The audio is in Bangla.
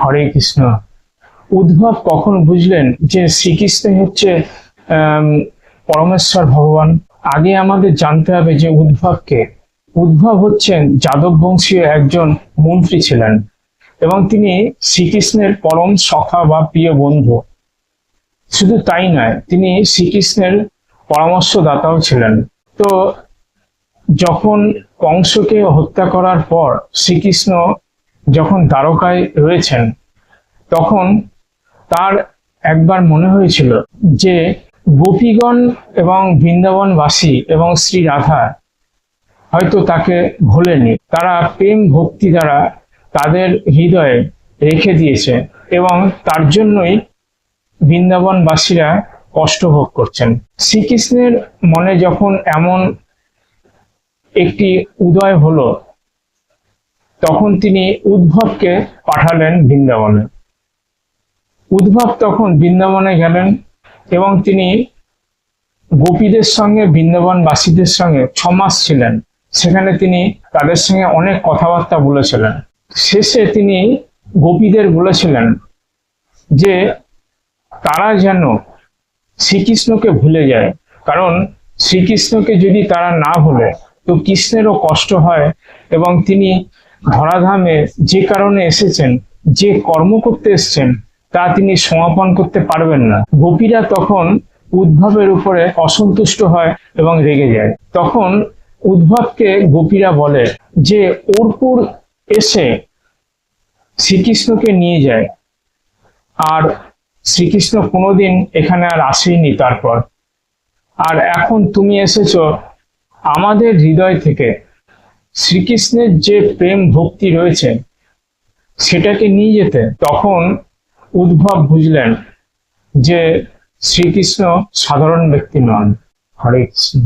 হরে কৃষ্ণ। উদ্ভব কখন বুঝলেন যে শ্রীকৃষ্ণ হচ্ছে পরমেশ্বর ভগবান? আগে আমাদের জানতে হবে যে উদ্ভবকে উদ্ভব হচ্ছেন যাদব বংশীয় একজন মন্ত্রী ছিলেন এবং তিনি শ্রীকৃষ্ণের পরম সখা বা প্রিয় বন্ধু। শুধু তাই নয়, তিনি শ্রীকৃষ্ণের পরামর্শদাতাও ছিলেন। তো যখন কংসকে হত্যা করার পর শ্রীকৃষ্ণ যখন দ্বারকায় রয়েছেন, তখন তার একবার মনে হয়েছিল যে গোপীগণ এবং বৃন্দাবনবাসী এবং শ্রী রাধা হয়তো তাকে ভোলেনি তারা প্রেম ভক্তি দ্বারা তাদের হৃদয়ে রেখে দিয়েছে এবং তার জন্যই বৃন্দাবনবাসীরা কষ্ট ভোগ করছেন। শ্রীকৃষ্ণের মনে যখন এমন একটি উদয় হলো তখন তিনি উদ্ভবকে পাঠালেন বৃন্দাবনে। উদ্ভব তখন বৃন্দাবনে গেলেন এবং তিনি গোপীদের সঙ্গে, বৃন্দাবনবাসীদের সঙ্গে ছমাস ছিলেন। সেখানে তিনি তাদের সঙ্গে অনেক কথাবার্তা বলেছিলেন। শেষে তিনি গোপীদের বলেছিলেন যে, তারা যেন শ্রীকৃষ্ণকে ভুলে যায়। কারণ শ্রীকৃষ্ণকে যদি তারা না ভুলে, তো কৃষ্ণেরও কষ্ট হয় এবং তিনি ধরাধামে যে কারণে এসেছেন, যে কর্ম করতে এসেছেন, তা তিনি সমাপন করতে পারবেন না। গোপীরা তখন উদ্ভবের উপরে অসন্তুষ্ট হয় এবং রেগে যায়। তখন উদ্ভবকে গোপীরা বলে যে, অর্পুর এসে শ্রীকৃষ্ণকে নিয়ে যায়। আর শ্রীকৃষ্ণ কোনোদিন এখানে আর আসেনি তারপর। আর এখন তুমি এসেছ আমাদের হৃদয় থেকে। শ্রীকৃষ্ণের যে প্রেম ভক্তি রয়েছে, সেটাকে নিয়ে যেতে তখন উদ্ভব বুঝলেন যে শ্রীকৃষ্ণ সাধারণ ব্যক্তি নন, হরে কৃষ্ণ।